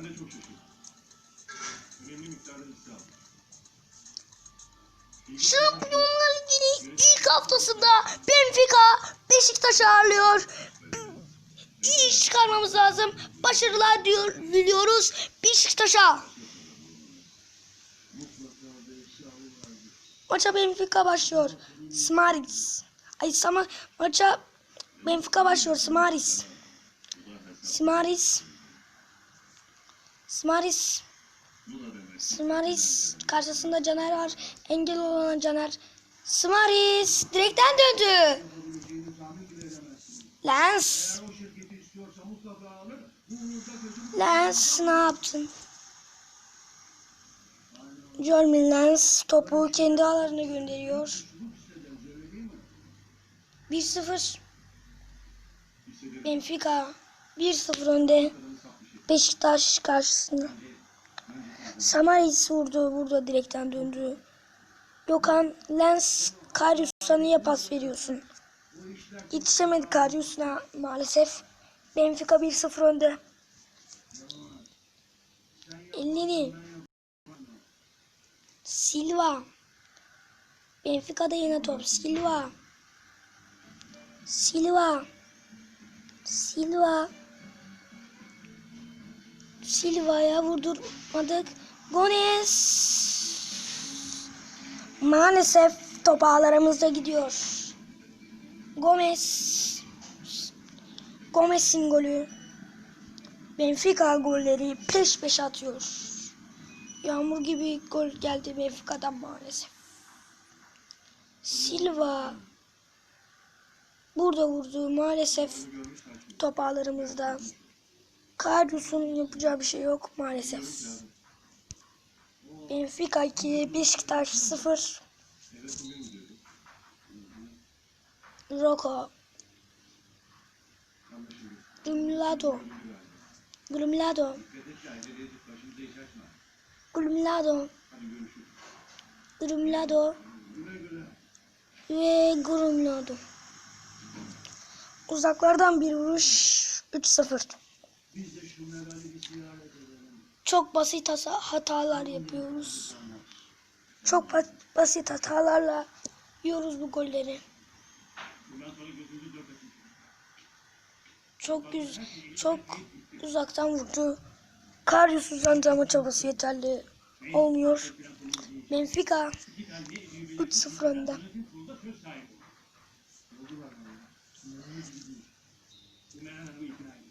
Ben de çok şaşırdım. Önemli miktarda hisse aldım. Şampiyonlar Ligi'nin ilk haftasında Benfica Beşiktaş'ı ağırlıyor. İyi iş çıkarmamız lazım. Başarılar diyor, diliyoruz Beşiktaş'a. Maça Benfica başlıyor. Smaris. Ay sama maça Benfica başlıyor. Smaris. Smaris. Smaris. Smaris karşısında Caner var. Engel olan Caner. Smaris direkten döndü. Lens. Lens ne yaptın? Jolmin Lens topu kendi ağlarına gönderiyor. 1-0 Benfica 1-0 önde Beşiktaş karşısında. Samaris vurdu burada direkten döndü. Gökhan Lens Karius'a niye pas veriyorsun? Yetişemedi Karius'a maalesef. Benfica 1-0 önde. Elini Silva Benfica'da yine top Silva Silva Silva Silva'ya vurdurmadık. Gones maalesef top ağlarımızda gidiyor. Gomez Gomez'in golü Benfica golleri peş peşe atıyor. Yağmur gibi gol geldi Benfica'dan maalesef. Silva burada vurdu maalesef top ağlarımızda. Karius'un yapacağı bir şey yok maalesef. Benfica 2, Beşiktaş 0. Rocco. Glumlado. Glumlado. Glumlado. Glumlado. Ve Glumlado. Uzaklardan bir vuruş 3-0. Çok basit hatalar yapıyoruz. Çok ba- basit hatalarla yiyoruz bu golleri. Çok güz çok uzaktan vurdu. Karius uzanacağıma çabası yeterli olmuyor. Benfica 3-0 önde.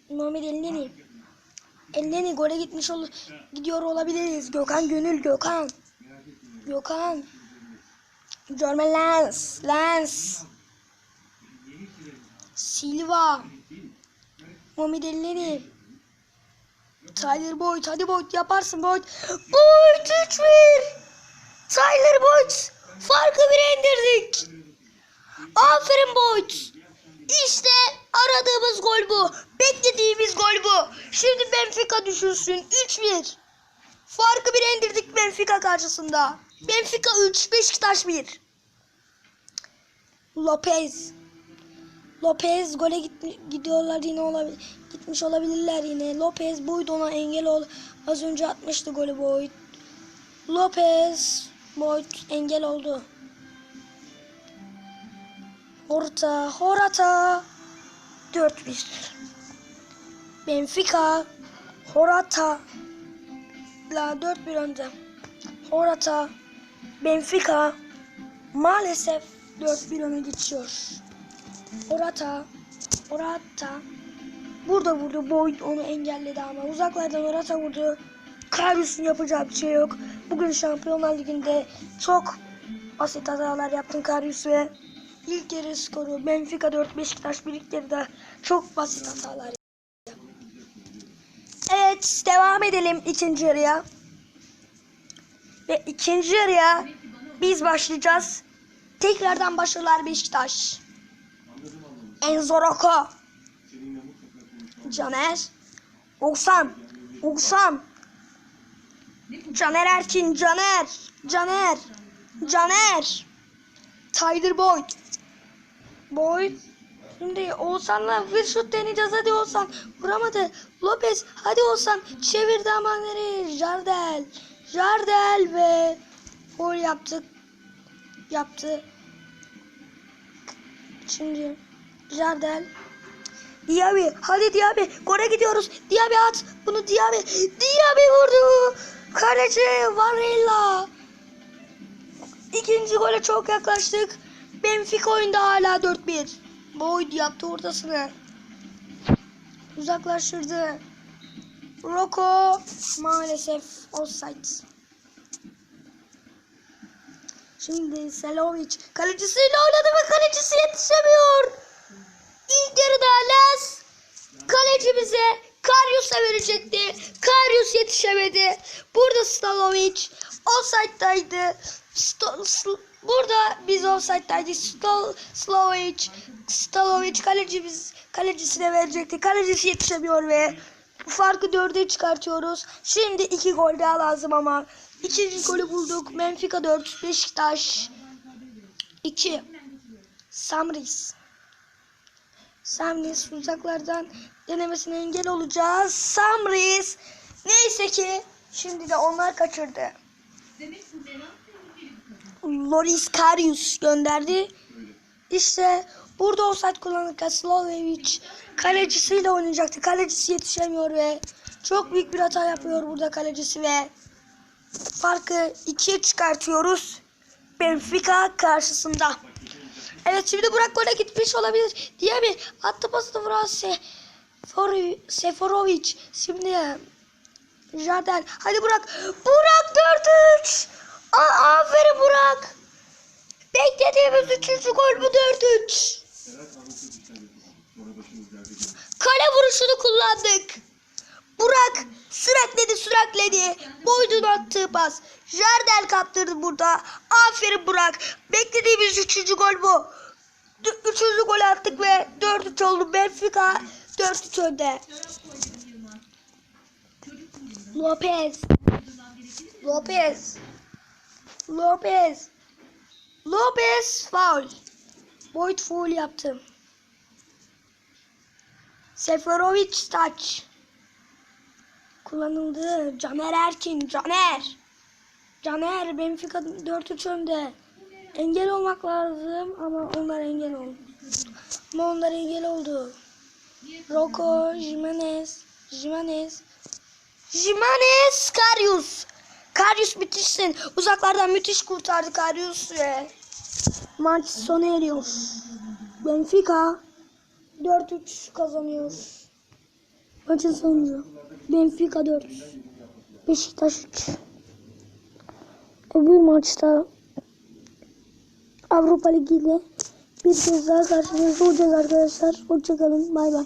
Muhammed Elneni. Elneni gole gitmiş ol gidiyor olabiliriz. Gökhan Gönül Gökhan. Gökhan. Jorman Lens. Lens. Silva. Muhammed Elneni. Tyler Boyd. Hadi Boyd yaparsın Boyd. Boyd 3-1. Tyler Boyd. Farkı bire indirdik. Aferin Boyd. İşte aradığımız gol bu. Beklediğimiz gol bu. Şimdi Benfica düşünsün. 3-1. Farkı bir indirdik Benfica karşısında. Benfica 3, Beşiktaş 1. Lopez. Lopez gole gitmi- gidiyorlar yine olabilir. Gitmiş olabilirler yine. Lopez Boyd ona engel ol. Az önce atmıştı golü Boyd. Lopez Boyd engel oldu. Orta, Horata 4-1. Benfica, Horata la 4-1 önde. Horata, Benfica maalesef 4-1 öne geçiyor. Horata, Horata burada vurdu. Boyd onu engelledi ama uzaklardan Horata vurdu. Karius'un yapacağı bir şey yok. Bugün Şampiyonlar Ligi'nde çok basit hatalar yaptın Karius ve ilk yarı skoru Benfica 4 Beşiktaş bir ilk yarıda çok basit hatalar. Evet devam edelim ikinci yarıya. Ve ikinci yarıya biz başlayacağız. Tekrardan başarılar Beşiktaş. Anladım anladım. Enzo Rocco. Seninle mutlaka konuşmam. Caner. Oğuzhan. Oğuzhan. Caner Erkin. Caner. Caner. Caner. Tyler Boyd. Boyd. Şimdi Oğuzhan'la bir şut deneyeceğiz. Hadi Oğuzhan. Vuramadı. Lopez. Hadi Oğuzhan. Çevirdi ama? Jardel. Jardel ve gol yaptık. Yaptı. Şimdi Jardel. Diaby. Hadi Diaby. Gole gidiyoruz. Diaby at. Bunu Diaby. Diaby vurdu. Kaleci Varela. İkinci gole çok yaklaştık. Benfica oyunda hala 4-1. Boyd yaptı ortasını. Uzaklaştırdı. Roko maalesef offside. Şimdi Selovic kalecisiyle oynadı ve kalecisi yetişemiyor. İlk yarıda Las kalecimize Karius'a verecekti. Karius yetişemedi. Burada Stalovic offside'daydı. Burada biz offside'daydık. Stol Slovic, Stalovic kalecimiz kalecisine verecekti. Kalecisi yetişemiyor ve bu farkı dörde çıkartıyoruz. Şimdi iki gol daha lazım ama. İkinci golü bulduk. Benfica 4, Beşiktaş 2. Samris. Samris uzaklardan denemesine engel olacağız. Samris. Neyse ki şimdi de onlar kaçırdı. Loris Karius gönderdi. İşte burada offside kullanırken Slovevic kalecisiyle oynayacaktı. Kalecisi yetişemiyor ve çok büyük bir hata yapıyor burada kalecisi ve farkı ikiye çıkartıyoruz. Benfica karşısında. Evet şimdi Burak gole gitmiş olabilir diye mi? Attı pasını vuran Seforovic. Şimdi Jardel. Hadi Burak. Burak 4-3. Aa, aferin Burak. Beklediğimiz üçüncü gol bu 4-3. Kale vuruşunu kullandık. Burak sürakledi sürakledi. Boydun attığı pas. Jardel kaptırdı burada. Aferin Burak. Beklediğimiz üçüncü gol bu. Üçüncü gol attık ve 4-3 oldu. Benfica 4-3 önde. Lopez. Lopez. Lopez. Lopez foul. Boyd foul yaptı. Seferovic taç. Kullanıldı. Caner Erkin. Caner. Caner Benfica 4-3 önde. Engel olmak lazım ama onlar engel oldu. Ama onlar engel oldu. Rocco, Jimenez, Jimenez, Jimenez, Karius. Karius müthişsin. Uzaklardan müthiş kurtardı Karius ve maç sona eriyor. Benfica 4-3 kazanıyor. Maçın sonucu. Benfica 4. Beşiktaş 3. Öbür maçta Avrupa Ligi ile bir kez daha karşınızda olacağız arkadaşlar. Hoşçakalın. Bay bay.